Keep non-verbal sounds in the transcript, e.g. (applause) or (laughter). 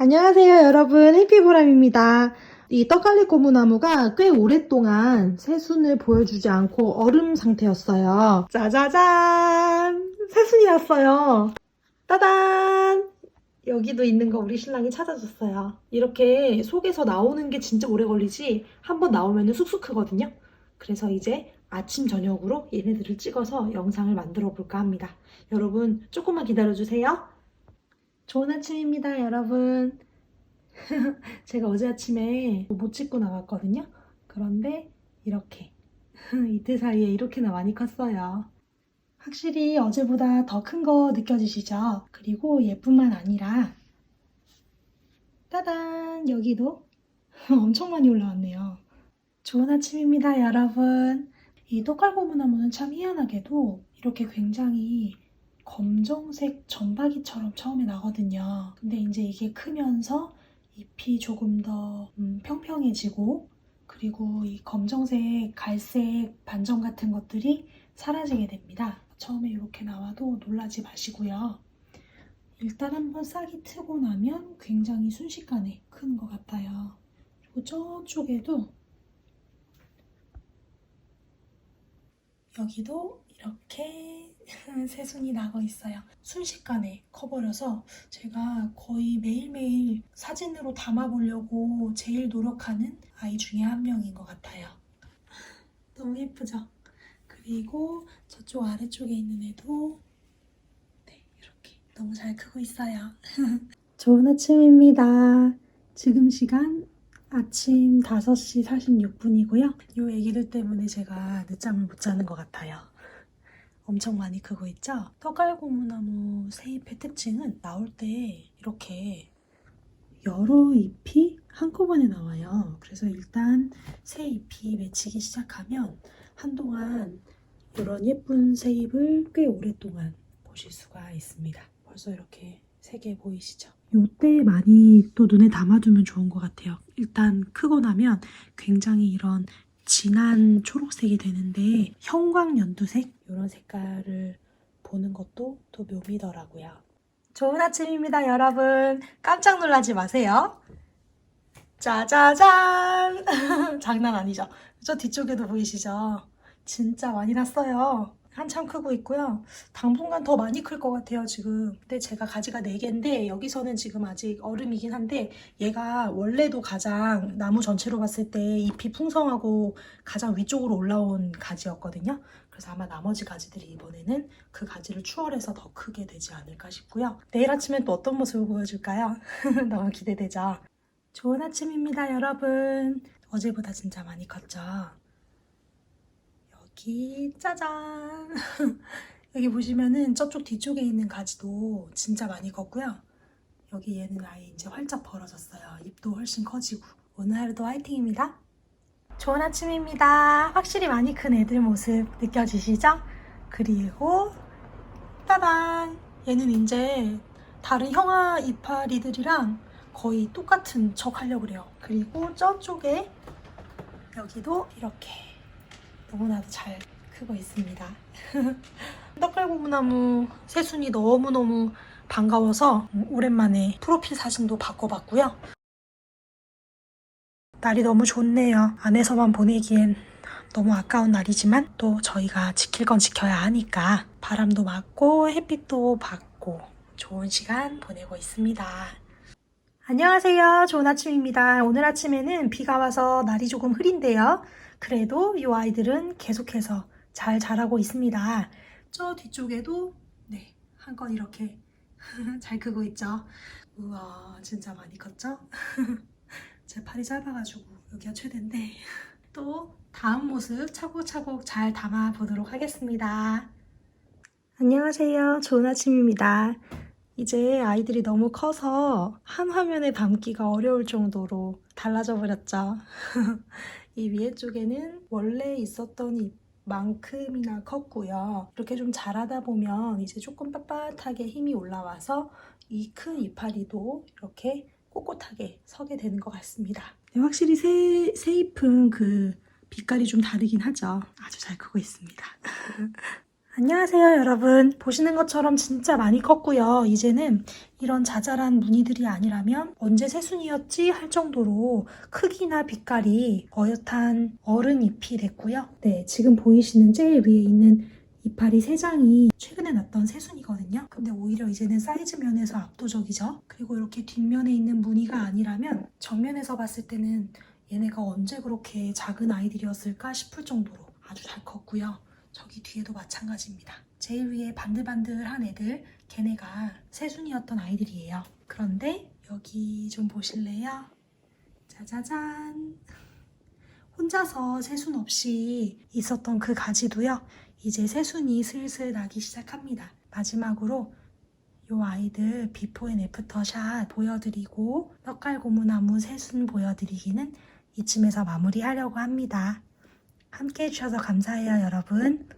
안녕하세요, 여러분. 해피보람입니다. 이 떡갈비 고무나무가 꽤 오랫동안 새순을 보여주지 않고 얼음 상태였어요. 짜자잔! 새순이 났어요. 따단! 여기도 있는 거 우리 신랑이 찾아줬어요. 이렇게 속에서 나오는 게 진짜 오래 걸리지 한번 나오면 쑥쑥 크거든요. 그래서 이제 아침 저녁으로 얘네들을 찍어서 영상을 만들어 볼까 합니다. 여러분 조금만 기다려 주세요. 좋은 아침입니다, 여러분. (laughs) 제가 어제 아침에 못 찍고 나갔거든요. 그런데 이렇게 (laughs) 이틀 사이에 이렇게나 많이 컸어요. 확실히 어제보다 더 큰 거 느껴지시죠? 그리고 얘뿐만 아니라 따단 여기도 (laughs) 엄청 많이 올라왔네요. 좋은 아침입니다, 여러분. 이 떡갈고무나무는 참 희한하게도 이렇게 굉장히 검정색 점박이처럼 처음에 나거든요. 근데 이제 이게 크면서 잎이 조금 더 음, 평평해지고 그리고 이 검정색, 갈색 반점 같은 것들이 사라지게 됩니다. 처음에 이렇게 나와도 놀라지 마시고요. 일단 한번 싹이 트고 나면 굉장히 순식간에 크는 것 같아요. 그리고 저쪽에도 여기도 이렇게 새순이 나고 있어요. 순식간에 커버려서 제가 거의 매일매일 사진으로 담아보려고 제일 노력하는 아이 중에 한 명인 것 같아요. (laughs) 너무 예쁘죠? 그리고 저쪽 아래쪽에 있는 애도 네, 이렇게 너무 잘 크고 있어요. (laughs) 좋은 아침입니다. 지금 시간 아침 5시 46분이고요. 이 애기들 때문에 제가 늦잠을 못 자는 것 같아요. 엄청 많이 크고 있죠? 떡갈고무나무 새잎의 특징은 나올 때 이렇게 여러 잎이 한꺼번에 나와요. 그래서 일단 새 잎이 맺히기 시작하면 한동안 이런 예쁜 새 잎을 꽤 오랫동안 보실 수가 있습니다. 벌써 이렇게 세 개 보이시죠? 요때 많이 또 눈에 담아두면 좋은 것 같아요. 일단 크고 나면 굉장히 이런 진한 초록색이 되는데 형광 연두색 이런 색깔을 보는 것도 또 묘미더라고요. 좋은 아침입니다, 여러분. 깜짝 놀라지 마세요. 짜자잔! (laughs) 장난 아니죠? 저 뒤쪽에도 보이시죠? 진짜 많이 났어요. 한참 크고 있고요. 당분간 더 많이 클 것 같아요, 지금. 근데 제가 가지가 4개인데 여기서는 지금 아직 얼음이긴 한데 얘가 원래도 가장 나무 전체로 봤을 때 잎이 풍성하고 가장 위쪽으로 올라온 가지였거든요. 그래서 아마 나머지 가지들이 이번에는 그 가지를 추월해서 더 크게 되지 않을까 싶고요. 내일 아침엔 또 어떤 모습을 보여줄까요? (laughs) 너무 기대되죠? 좋은 아침입니다, 여러분. 어제보다 진짜 많이 컸죠? 여기 짜잔. (laughs) 여기 보시면은 저쪽 뒤쪽에 있는 가지도 진짜 많이 컸고요. 여기 얘는 아예 이제 활짝 벌어졌어요. 잎도 훨씬 커지고. 오늘 하루도 화이팅입니다. 좋은 아침입니다. 확실히 많이 큰 애들 모습 느껴지시죠? 그리고 따단! 얘는 이제 다른 형아 이파리들이랑 거의 똑같은 척 하려고 그래요. 그리고 저쪽에 여기도 이렇게 너무나도 잘 크고 있습니다. (laughs) 떡갈고무나무 새순이 너무너무 반가워서 오랜만에 프로필 사진도 바꿔봤고요. 날이 너무 좋네요. 안에서만 보내기엔 너무 아까운 날이지만 또 저희가 지킬 건 지켜야 하니까 바람도 맞고 햇빛도 받고 좋은 시간 보내고 있습니다. 안녕하세요. 좋은 아침입니다. 오늘 아침에는 비가 와서 날이 조금 흐린데요. 그래도 이 아이들은 계속해서 잘 자라고 있습니다. 저 뒤쪽에도 네, 한건 이렇게 (laughs) 잘 크고 있죠. 우와, 진짜 많이 컸죠? (laughs) 제 팔이 짧아가지고 여기가 최대인데 (laughs) 또 다음 모습 차곡차곡 잘 담아 보도록 하겠습니다. 안녕하세요. 좋은 아침입니다. 이제 아이들이 너무 커서 한 화면에 담기가 어려울 정도로 달라져 버렸죠. (laughs) 이 위에 쪽에는 원래 있었던 잎만큼이나 컸고요. 이렇게 좀 자라다 보면 이제 조금 빳빳하게 힘이 올라와서 이 큰 이파리도 이렇게 꼿꼿하게 서게 되는 것 같습니다. 네, 확실히 새, 새 잎은 그 빛깔이 좀 다르긴 하죠. 아주 잘 크고 있습니다. (laughs) 안녕하세요, 여러분. 보시는 것처럼 진짜 많이 컸고요. 이제는 이런 자잘한 무늬들이 아니라면 언제 새순이었지 할 정도로 크기나 빛깔이 어엿한 어른 잎이 됐고요. 네, 지금 보이시는 제일 위에 있는 이파리 세 장이 최근에 났던 새순이거든요. 근데 오히려 이제는 사이즈 면에서 압도적이죠. 그리고 이렇게 뒷면에 있는 무늬가 아니라면 정면에서 봤을 때는 얘네가 언제 그렇게 작은 아이들이었을까 싶을 정도로 아주 잘 컸고요. 저기 뒤에도 마찬가지입니다. 제일 위에 반들반들한 애들, 걔네가 새순이었던 아이들이에요. 그런데 여기 좀 보실래요? 짜자잔. 혼자서 새순 없이 있었던 그 가지도요. 이제 새순이 슬슬 나기 시작합니다. 마지막으로 요 아이들 비포 앤 애프터 샷 보여드리고 떡갈고무나무 새순 보여드리기는 이쯤에서 마무리하려고 합니다. 함께 해주셔서 감사해요, 여러분.